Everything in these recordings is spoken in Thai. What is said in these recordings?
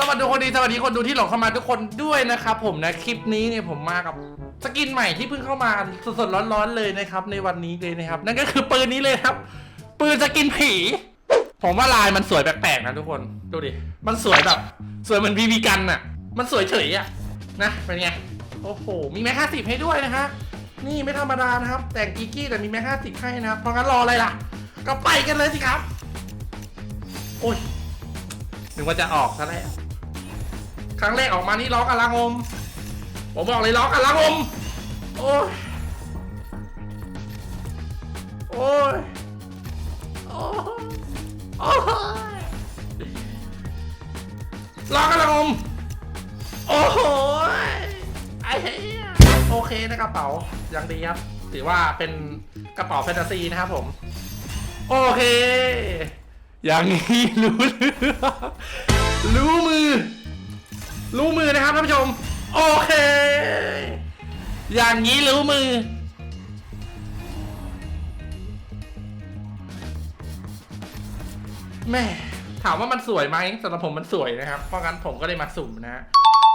สวัสดีคนดีสวัสดีคนดูที่หลงเข้ามาทุกคนด้วยนะครับผมนะคลิปนี้เนี่ยผมมากับสกินใหม่ที่เพิ่งเข้ามาสดๆร้อนๆเลยนะครับ ในวันนี้เลยนะครับ นั่นก็คือปืนนี้เลยครับ ปืนสกินผี ผมว่าลายมันสวยแปลกๆนะทุกคนดูดิมันสวยแบบ สวยเหมือนบีบีกันน่ะมันสวยเฉยอะนะเป็นไงโอ้โหมีแม็กห้าสิบให้ด้วยนะฮะนี่ไม่ธรรมดานะครับ แต่งกีกี้แต่มีแม็กห้าสิบให้นะครับเพราะงั้นรออะไรล่ะ ก็ไปกันเลยสิครับ โอ้ยนึกว่าจะออกซะแล้ว ครั้งแรกออกมานี่ร้องอลังอม ผมบอกเลยร้องอลังอม โอ้ย โอ้ย โอ้ยโอ้ยร้องอลังอม โอ้ย ไอ้เหี้ยโอเคนะกระเป๋า ยังดีครับ ถือว่าเป็นกระเป๋าแฟนตาซีนะครับผม โอเค อย่างนี้รู้เรื่องรู้มือ รู้มือนะครับท่านผู้ชม โอเค อย่างนี้รู้มือ แม่ถามว่ามันสวยไหมสำหรับผมมันสวยนะครับ เพราะงั้นผมก็เลยมาสุ่มนะ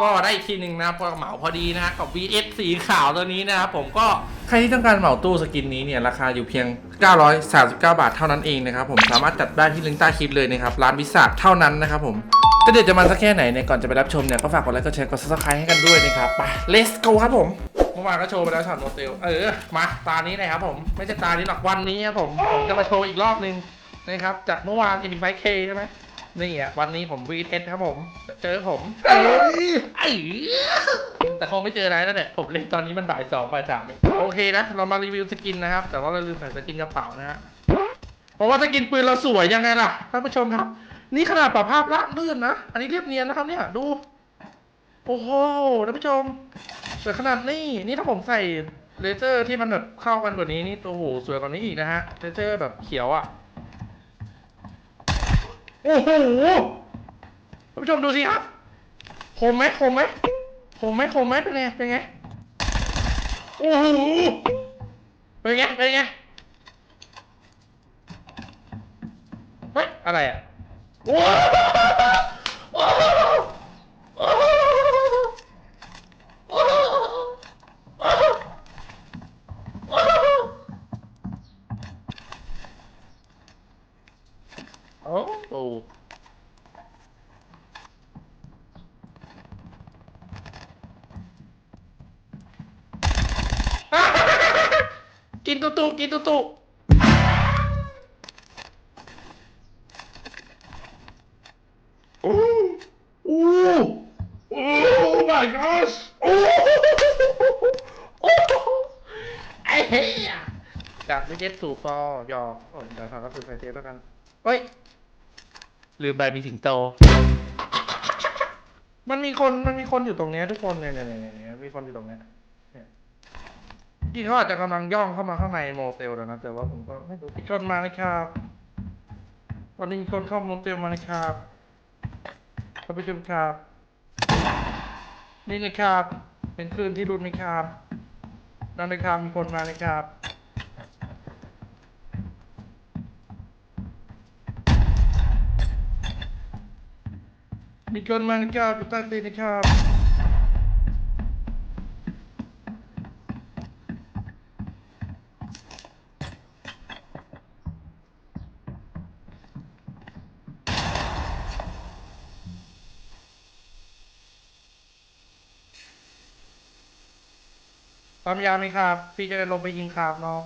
ก็ได้อีกทีหนึ่งนะครับก็เหมาพอดีนะฮะกับ VS สีขาวตัวนี้นะครับผมก็ใครที่ต้องการเหมาตู้สกินนี้เนี่ย ราคาอยู่เพียง 939 บาทเท่านั้นเองนะครับผมสามารถจัดได้ที่ลิงก์ใต้คลิปเลยนะครับร้านวิสาเท่านั้นนะครับผม จะเด็ดจะมันสักแค่ไหนเนี่ยก่อนจะไปรับชมเนี่ยก็ฝากกดไลค์กดแชร์กด subscribe ให้กันด้วยนะครับไป let's go ครับผมเมื่อวานก็โชว์ไปแล้วช็อตโมเตลเออมาตานี้เลยครับผมไม่ใช่ตานี้หรอกวันนี้ครับผมผมจะมาโชว์อีกรอบนึงนะครับจากเมื่อวานอินไฟเคใช่ไหมนี่อะวันนี้ผมวีเทสครับผม เจอผมเอ้ยแต่คงไม่เจออะไรแล้วเนี่ยผมเล่นตอนนี้มันบ่ายสองบ่ายสามโอเคนะ เรามารีวิวสกินนะครับ แต่ว่าเราลืมใส่สกินกระเป๋านะฮะเพราะว่าสกินปืนเราสวยยังไงล่ะท่านผู้ชมครับ นี่ขนาดปรับภาพละลื่นนะ อันนี้เรียบเนียนนะครับเนี่ย ดู โอ้โหท่านผู้ชมสวยขนาดนี้ นี่ถ้าผมใส่เลเซอร์ที่มันแบบเข้ากันกว่านี้นี่โอ้โหสวยกว่านี้อีกนะฮะ เลเซอร์แบบเขียวอะ โอ้โหท่านผู้ชมดูสิครับคมไหมคมไหมคมไหมคมไหมเป็นไง เป็นไง โอ้โห เป็นไง เป็นไง เฮ้ย อะไรอะ โอ้โอ้โอ้โอ้โอ้โอ้กินตุตุกินตุตุ โอ้โอ้โอ้ my gosh โอ้โอ้ไอ้เหี้ย จากวิเจตสู่ฟอยอโอ้ยเดี๋ยวทำก็คือไฟเทปแล้วกันเฮ้ย ลืมไปมีสิงโต มันมีคนมันมีคนอยู่ตรงเนี้ยทุกคนเนี่ยเนี่ยเนี่ยเนี่ยมีคนอยู่ตรงเนี้ยเนี่ยที่เขาอาจจะกำลังย่องเข้ามาข้างในโมเตลแล้วนะแต่ว่าผมก็ไม่รู้มีคนมาเลยครับตอนนี้มีคนเข้าโมเตลมาเลยครับท่านผู้ชมครับ นี่นะครับ เป็นคืนที่รุนไหมครับ นั่นนะครับมีคนมาเลยครับ มีคนมานะครับอยู่ใต้ตีนนะครับ ปั๊มยาไหมครับ พี่จะลงไปยิงครับน้อง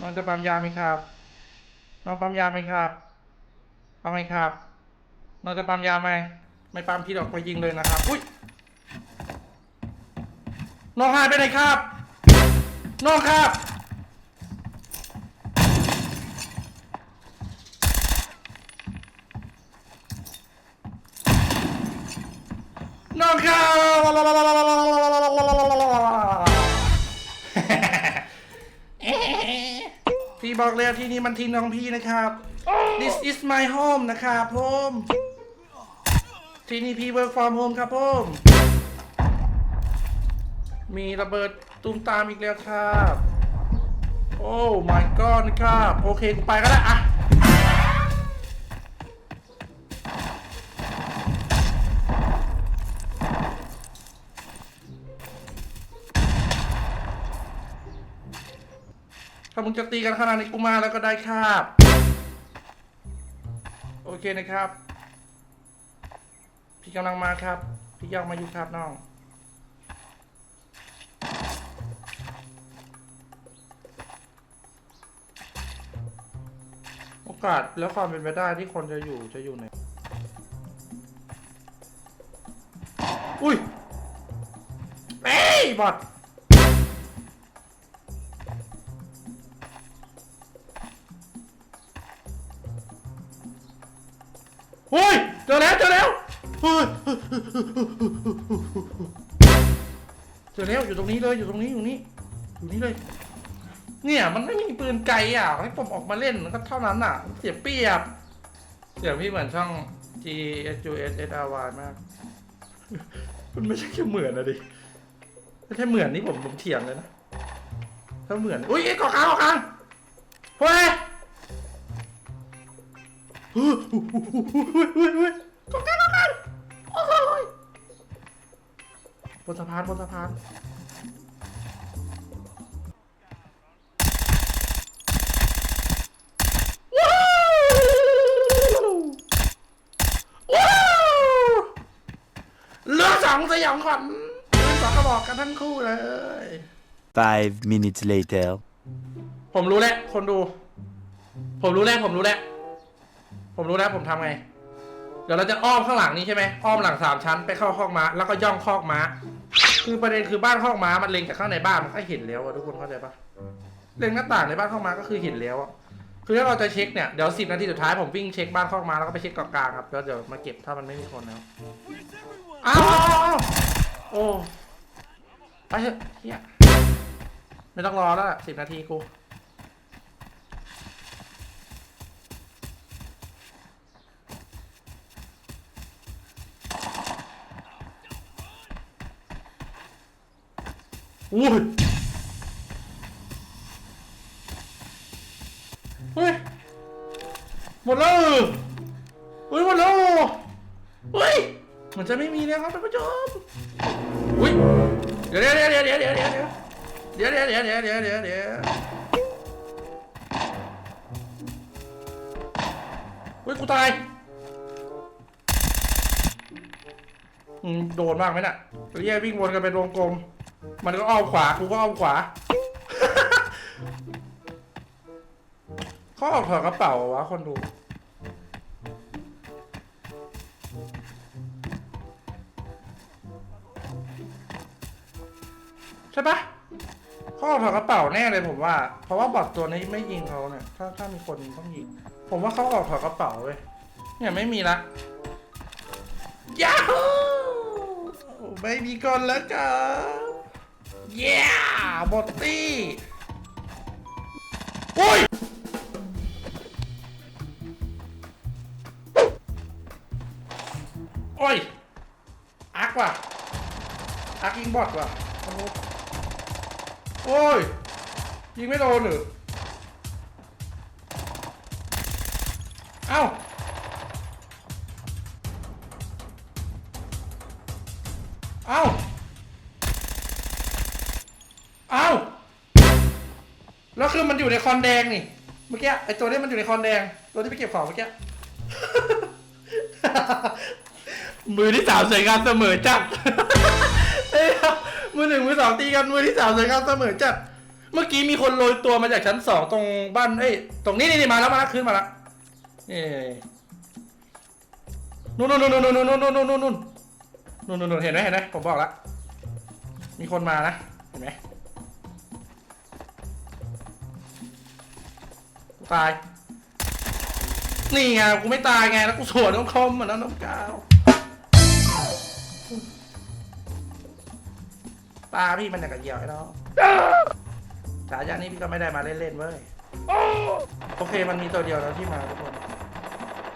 น้องจะปั๊มยาไหมครับ น้องปั๊มยาไหมครับปั๊มไหมครับ น้องจะปั๊มยาไหม ไม่ปั๊มพี่ดอกไปยิงเลยนะครับ อุ้ย น้องหายไปไหนครับ น้องครับ บอกแล้วที่นี่มันที่น้องพี่นะครับ This is my home นะครับผมที่นี่พี่ work from home ครับผมมีระเบิดตูมตามอีกแล้วครับ โอ้ my god นะครับ โอเค กูไปก็ได้อะ ถ้ามึงจะตีกันขนาดนี้กูมาแล้วก็ได้ครับ โอเคนะครับ พี่กำลังมาครับ พี่ยอกมาอยู่ครับน้อง โอกาสแล้วความเป็นไปได้ที่คนจะอยู่จะอยู่ไหน อุ้ยเอ้ยบอด เฮ้ยเจอแล้วอยู่ตรงนี้เลยอยู่ตรงนี้อยู่นี้อยู่นี่เลย เนี่ยมันไม่มีปืนไกลอะให้ผมออกมาเล่นมันก็เท่านั้นอะเสียเปรียบ เสียงพี่เหมือนช่อง G S U S S R Y มาก มันไม่ใช่แค่เหมือนนะดิไม่ใช่เหมือนนี่ผมผมเถียงเลยนะถ้าเหมือน อุ้ยไอ้ยเกาะกลางเกาะกลางเฮ้ยเฮ้ยเฮ้ยเฮ้ยเฮ้ยเกาะกลาง บนสะพานบนสะพานว้าวว้าวเลือกสองสยองขวัญปืนสองกระบอกกันทั้งคู่เลย Five minutes later. ผมรู้แล้วคนดู ผมรู้แล้วผมรู้แล้วผมรู้แล้วผมทำไง เดี๋ยวเราจะอ้อมข้างหลังนี้ใช่ไหมอ้อมหลังสามชั้นไปเข้าคอกม้าแล้วก็ย่องคอกม้า คือประเด็นคือบ้านคอกม้ามันเล็งจากข้างในบ้านมันก็เห็นแล้วอะทุกคนเข้าใจปะเล็งหน้าต่างในบ้านคอกม้าก็คือเห็นแล้วอะคือถ้าเราจะเช็คเนี่ยเดี๋ยวสิบนาทีสุดท้ายผมวิ่งเช็คบ้านคอกม้าแล้วก็ไปเช็คเกาะกลางครับแล้วเดี๋ยวมาเก็บถ้ามันไม่มีคนแล้วอ้าวอ้าวอ้าวโอ้ไปเถอะเฮียไม่ต้องรอแล้วสิบนาทีกู อุ้ยเฮ้ย หมดแล้วเฮ้ยหมดแล้วเฮ้ย มันจะไม่มีแล้วครับท่านผู้ชมอุ้ย เดี๋ยวเดี๋ยวเดี๋ยวเดี๋ยวเดี๋ยวเดี๋ยวเดี๋ยวเดี๋ยวเดี๋ยวเดี๋ยวเดี๋ยวเดี๋ยวเดี๋ยวเฮ้ยกูตายอืมโดนมากไหมน่ะเรียกวิ่งวนกันเป็นวงกลม มันก็อ้อมขวากูก็อ้อมขวา เขาออกถอดกระเป๋าเหรอวะคนดู ใช่ปะเขาออกถอดกระเป๋าแน่เลยผมว่า เพราะว่าบอทตัวนี้ไม่ยิงเขาเนี่ย ถ้าถ้ามีคนต้องยิง ผมว่าเขาออกถอดกระเป๋าเว้ยเนี่ยไม่มีละยาฮูไม่มีคนแล้วครับ เย้บอตตี้โอ้ยโอ้ยอักว่ะอักยิงบอทว่ะโอ้โหโอ้ย ยิงไม่โดนหรือเอ้า คือมันอยู่ในคอนแดงนี่ เมื่อกี้ไอตัวนี้มันอยู่ในคอนแดงตัวที่ไปเก็บของเมื่อกี้ มือที่สามสวยงามเสมอจัด เอ้ยมือหนึ่งมือสองตีกันมือที่สามสวยงามเสมอจัด เมื่อกี้มีคนโรยตัวมาจากชั้นสองตรงบ้านเอ้ยตรงนี้นี่นี่มาแล้วมาแล้วขึ้นมาแล้วนี่นู่นนู่นนู่นนู่นนู่นนู่นนู่นนู่นนู่นนู่นนู่นเห็นไหมเห็นไหมผมบอกแล้วมีคนมานะเห็นไหม ตาย นี่ไงกูไม่ตายไงแล้วกูสวนน้องคมเหมือนน้องก้าว ตาพี่มันอยากจะเหยี่ยวไอ้น้องฉายานี้พี่ก็ไม่ได้มาเล่นๆเว้ย โอเคมันมีตัวเดียวแล้วที่มาทุกคน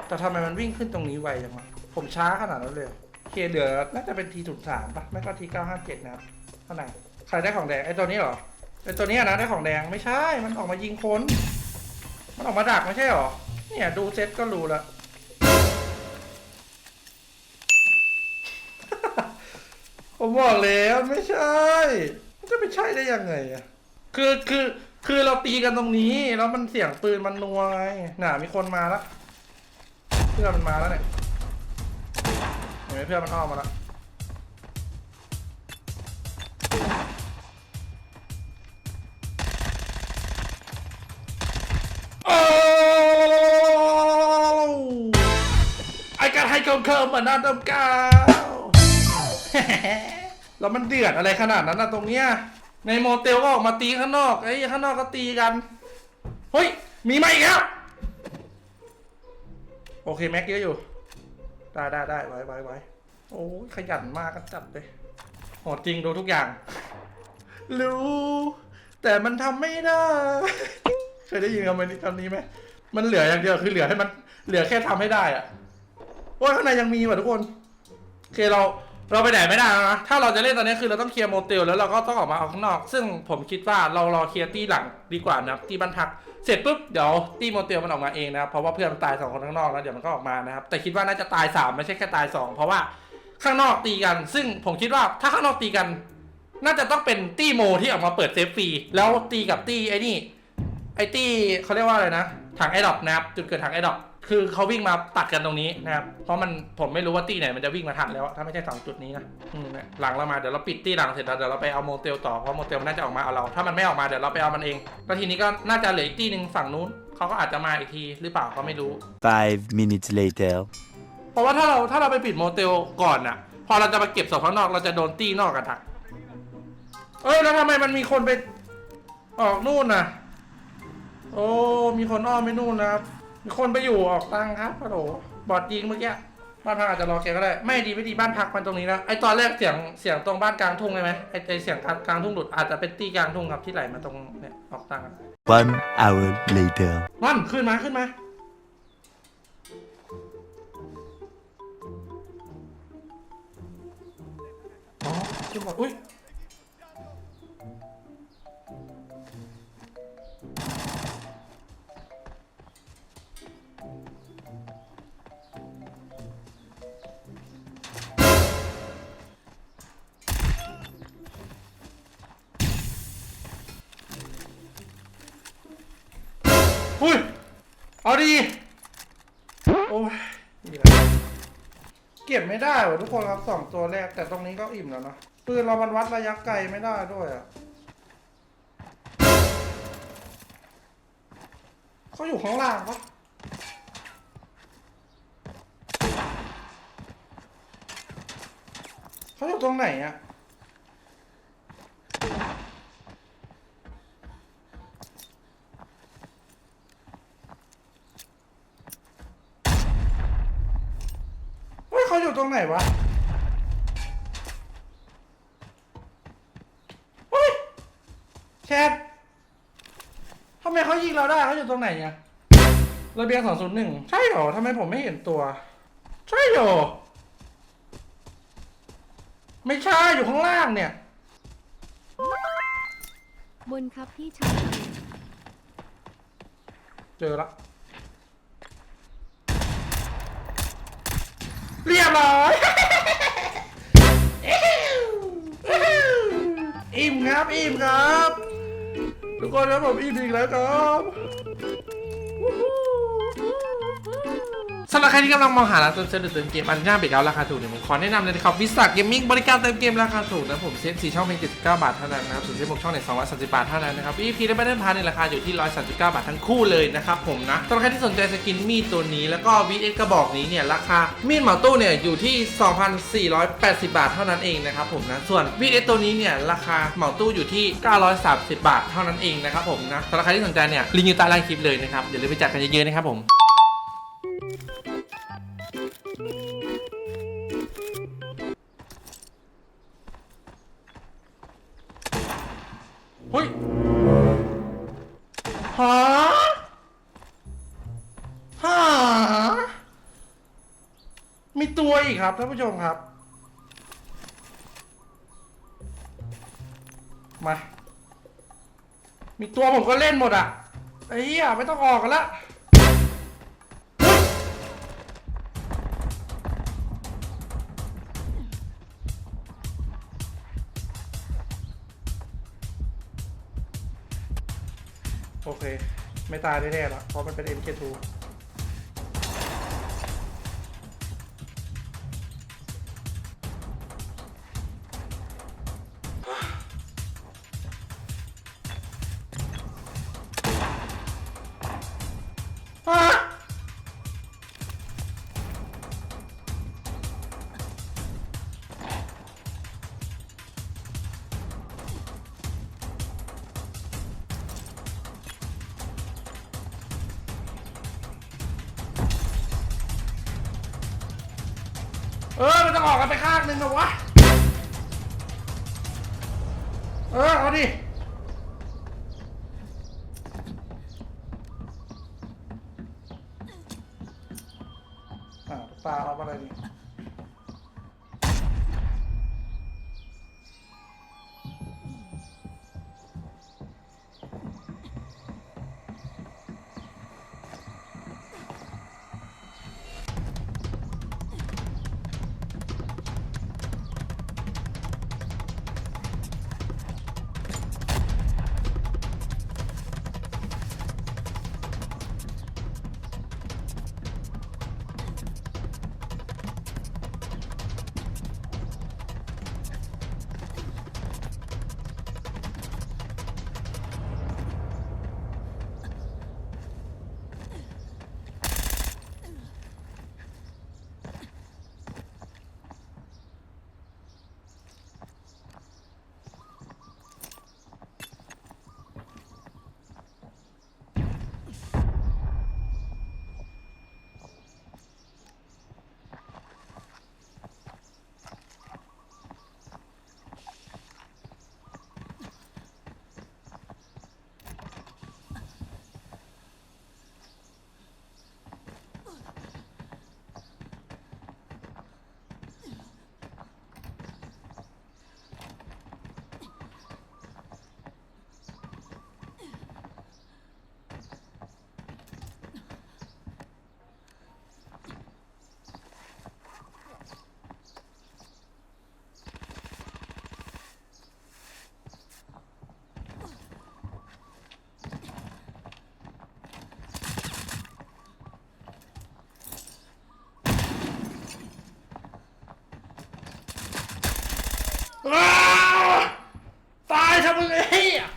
แต่ทำไมมันวิ่งขึ้นตรงนี้ไวจังวะ ผมช้าขนาดนั้นเลย เคเดี๋ยน่าจะเป็นทีถุนสามปะไม่ก็ทีเก้าห้าเจ็ดนะครับเท่าไหร่ใครได้ของแดงไอ้ตัวนี้เหรอไอ้ตัวนี้นะได้ของแดงไม่ใช่ มันออกมายิงคน มันออกมาดักไม่ใช่หรอ เนี่ยดูเซ็ตก็รู้ล้วผมบอกแล้วไม่ใช่ มันจะไปใช่ได้ยังไงอะคือคือคือเราตีกันตรงนี้ แล้วมันเสียงปืนมันนัวไงน่ะมีคนมาแล้วเพื่อนมันมาแล้วเนี่ยเห็นไหมเพื่อนมันอ้อมมาแล้ว โอ้ไอการให้เคิมเคิมเหมือนน้าต้มกาวแล้วมันเดือดอะไรขนาดนั้นนะตรงเนี้ย ในโมเตลก็ออกมาตีข้างนอกไอ้ยข้างนอกก็ตีกัน เฮ้ย มีไหมาอีกแล้วโอเคแม็กเยอะอยู่ ได้ได้ได้ไว้ไว้ไว้โอ้ยขยันมากกันจัดเลยโหดจริงดูทุกอย่าง รู้ แต่มันทำไม่ได้ เคยได้ยินคำนี้คำนี้ไหมมันเหลืออย่างเดียวคือเหลือให้มันเหลือแค่ทำให้ได้อะว่าข้างในยังมีว่ะทุกคนโอเคเราเราไปไหนไม่ได้แล้วนะ ถ้าเราจะเล่นตอนนี้คือเราต้องเคลียร์โมเตลแล้วเราก็ต้องออกมาเอาข้างนอก ซึ่งผมคิดว่าเรารอเคลียร์ตีหลังดีกว่านะครับตีบ้านพัก เสร็จปุ๊บเดี๋ยวตีโมเตลมันออกมาเองนะครับ เพราะว่าเพื่อนมันตายสองคนข้างนอกแล้วเดี๋ยวมันก็ออกมานะครับ แต่คิดว่าน่าจะตายสามไม่ใช่แค่ตายสองเพราะว่าข้างนอกตีกัน ซึ่งผมคิดว่าถ้าข้างนอกตีกัน น่าจะต้องเป็นตี้โมที่ออกมาเปิดเซฟฟรีแล้วตีกับตี้ไอ้นี่ ไอ้ตี้เขาเรียกว่าอะไรนะ ถังไอดอปนะครับ จุดเกิดถังไอดอปคือเขาวิ่งมาตัดกันตรงนี้นะครับ เพราะมันผมไม่รู้ว่าตี้ไหนมันจะวิ่งมาทันแล้ว ถ้าไม่ใช่สองจุดนี้นะอืมเนี่ยหลังเรามาเดี๋ยวเราปิดตี้หลังเสร็จแล้วเดี๋ยวเราไปเอาโมเตลต่อ เพราะโมเตลมันน่าจะออกมาเอาเรา ถ้ามันไม่ออกมาเดี๋ยวเราไปเอามันเอง แล้วทีนี้ก็น่าจะเหลืออีกตี้หนึ่งฝั่งนู้นเขาก็อาจจะมาอีกทีหรือเปล่าก็ไม่รู้ Five minutes later. เพราะว่าถ้าเราถ้าเราไปปิดโมเตลก่อนอะพอเราจะมาเก็บศพข้างนอกเราจะโดนตี้นอกกันทักเอ้ยแล้วทำไมมันมีคนไปออกนู่นน่ะ โอ้ มีคนอ้อมไปนู่นนะครับ มีคนไปอยู่ออกตังครับฮัลโหลบอดยิงเมื่อกี้ บ้านพักอาจจะรอแกก็ได้ ไม่ดีไม่ดีบ้านพักมันตรงนี้แล้วไอตอนแรกเสียงเสียงตรงบ้านกลางทุ่งใช่ไหมไอไอเสียงกลางกลางทุ่งหลุดอาจจะเป็นตีกลางทุ่งครับที่ไหลมาตรงเนี่ยออกตังอะ One hour later. มันขึ้นมาขึ้นมา อ๋อขึ้นมาอุ้ยอุ้ย เอาดีโอ้ยนี่แหละเก็บไม่ได้ว่ะทุกคนครับสองตัวแรก แต่ตรงนี้ก็อิ่มแล้วนะปืนเรามันวัดระยะไกลไม่ได้ด้วยอะเขาอยู่ข้างล่างปะเขาอยู่ตรงไหนอะ เฮ้ยเขาอยู่ตรงไหนวะเฮ้ยแชททำไมเขายิงเราได้เขาอยู่ตรงไหนเนี่ยระเบียงสองศูนย์หนึ่งใช่เหรอทำไมผมไม่เห็นตัว ใช่เหรอไม่ใช่อยู่ข้างล่างเนี่ย บนครับพี่ชายเจอละ เรียบร้อยอิ่มครับอิ่มครับ ทุกคนครับผมอิ่มอีกแล้วครับ สำหรับใครที่กำลังมองหาร้านเติมเซ็นหรือเติมเกมอันย่าเบรกเอาราคาถูกเนี่ยผมขอแนะนำเลยนะครับวิสาเกมมิ่งบริการเติมเกมราคาถูกนะผมเซ็ตสี่ช่องเพียง79บาทเท่านั้นนะครับส่วนเซ็ตหกช่องใน230บาทเท่านั้นนะครับ EP และ Battle Pass ในราคาอยู่ที่139บาททั้งคู่เลยนะครับผมนะสำหรับใครที่สนใจสกินมีดตัวนี้แล้วก็ VX กระบอกนี้เนี่ยราคามีดเหมาตู้เนี่ยอยู่ที่2,480บาทเท่านั้นเองนะครับผมนะส่วน VX ตัวนี้เนี่ยราคาเหมาตู้อยู่ที่930บาทเท่านั้นเองนะครับผมนะสำหรับใครที่สนใจเนี่ยลิงก์อยู่ใต้ล่างคลิปเลยนะครับอย่าลืมไปจัดกันเยอะๆนะครับผม เฮ้ยหาหามีตัวอีกครับท่านผู้ชมครับ มา มีตัวผมก็เล่นหมดอะไอ้เหี้ยไม่ต้องออกกันละ เค ไม่ตายแน่ๆละเพราะมันเป็น MK2 เออมันจะออกกันไปข้างหนึ่งนะวะ เออเอาดิ อ่าตาเราอะไรดี ทำมึงไอ้เหี้ย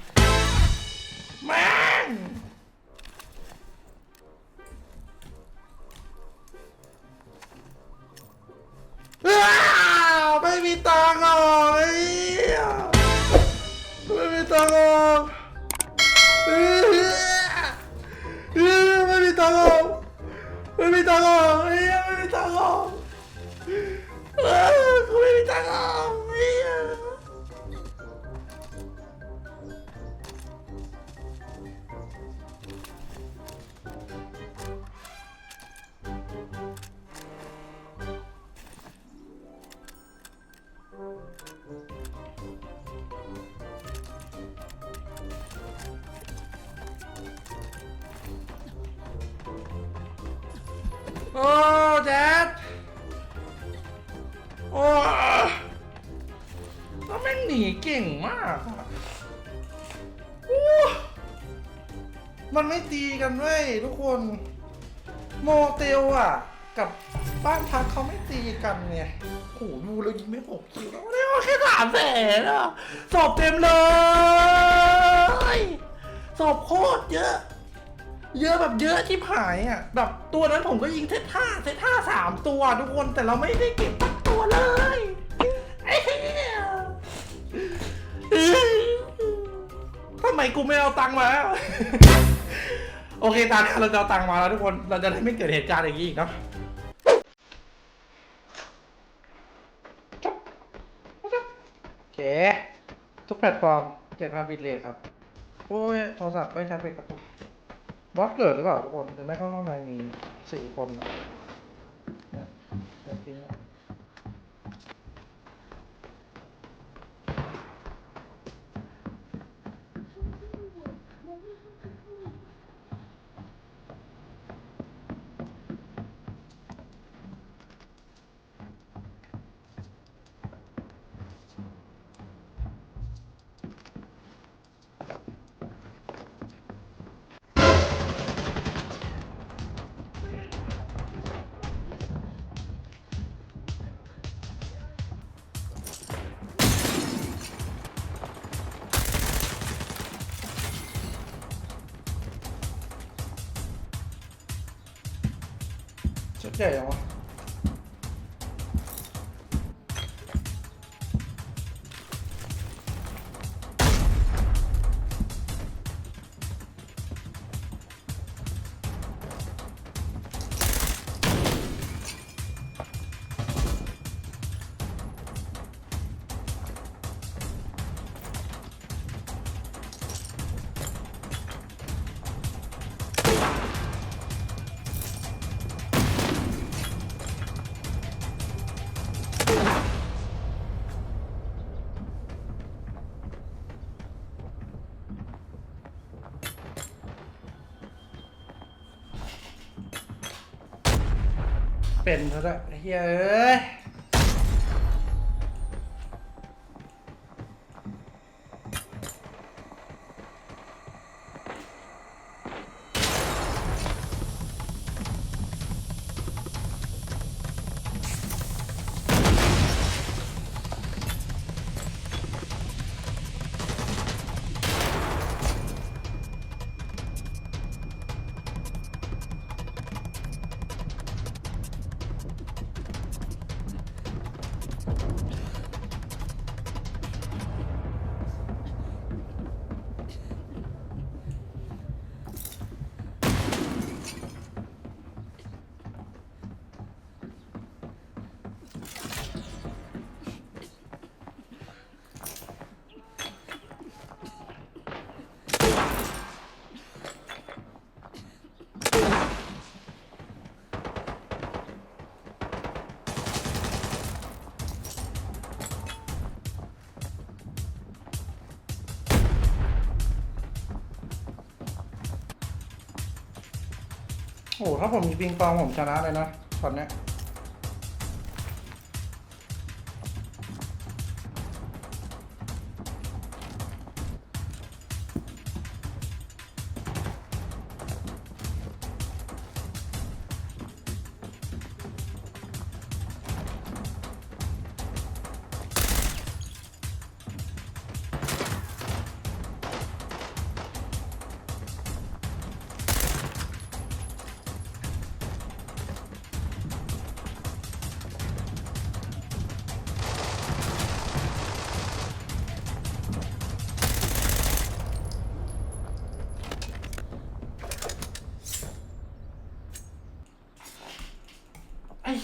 โอ้แจ๊ดโอ้แล้วแม่งหนีเก่งมากอะโอ้มันไม่ตีกันเว้ยทุกคน โมเตลอะ กับบ้านพักเขาไม่ตีกันเนี่ยโอ้โหดูแล้วยิงไม่หกคิวแล้วแค่สามแสนอะสอบเต็มเลย สอบโคตรเยอะ เยอะแบบเยอะที่หายอะ แบบตัวนั้นผมก็ยิงเซตห้าเซตห้าสามตัวทุกคนแต่เราไม่ได้เก็บตักตัวเลยไอ้เหี้ยทำไมกูไม่เอาตังค์มา โอเคตาเนี่ยเราจะเอาตังค์มาแล้วทุกคนเราจะได้ไม่เกิดเหตุการณ์อย่างนี้อีกเนาะโอเค ทุกแพลตฟอร์มเจ็ดพันบิตเลทครับ โอ้ยโทรศัพท์ไม่ชัดเป็นกระตุก บอสเกิดหรือเปล่าทุกคนถึงแม้ข้างในมีสี่คน ใหญ่ เป็นซะด้วยไอ้เฮ้ยเอ้ย ถ้าผมมีปิงปองผมชนะเลยนะตอนเนี้ย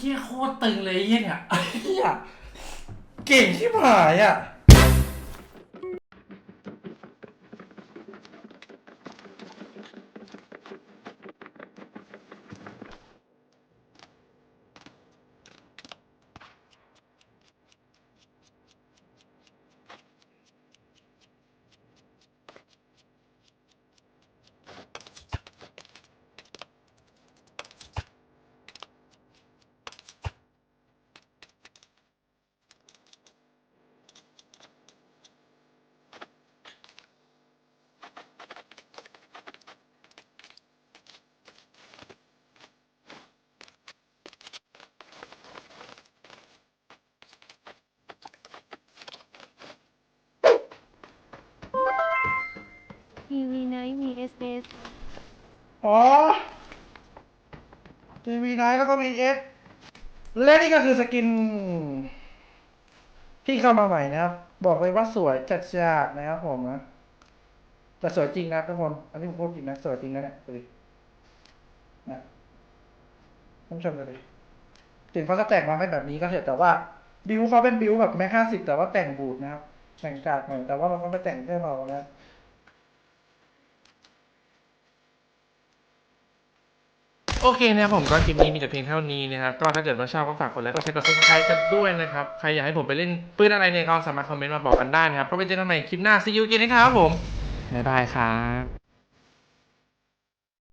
เหี้ยโคตรตึงเลยไอ้เฮียเนี่ยไอ้เฮียเก่งชิบหายอะ ทีวีไนท์มีเอสเอสอ๋อจะมีไนท์แล้วก็มีเอสและนี่ก็คือสกิน ที่เข้ามาใหม่นะครับ บอกเลยว่าสวยจัดจ้านนะครับผมนะแต่สวยจริงนะทุกคน อันนี้ผมพูดจริงนะสวยจริงนะเนี่ยดูดินะท่านผู้ชมดูดิถึงเขาจะแต่งมาให้แบบนี้ก็เถอะแต่ว่า บิวเขาเป็นบิวแบบแม็กห้าสิบแต่ว่าแต่งบูดนะครับ แต่งกากหน่อยแต่ว่ามันก็ไม่แต่งแค่เรานะ โอเคนะครับผมก็คลิปนี้มีแต่เพียงเท่านี้นะครับก็ถ้าเกิดว่าชอบก็ฝากกดไลค์กดแชร์กดซับสไครต์กันด้วยนะครับใครอยากให้ผมไปเล่นปืนอะไรเนี่ยก็สามารถคอมเมนต์มาบอกกันได้นะครับก็ไปเจอกันใหม่คลิปหน้าซีอูจีนะครับผมบ๊ายบายครับ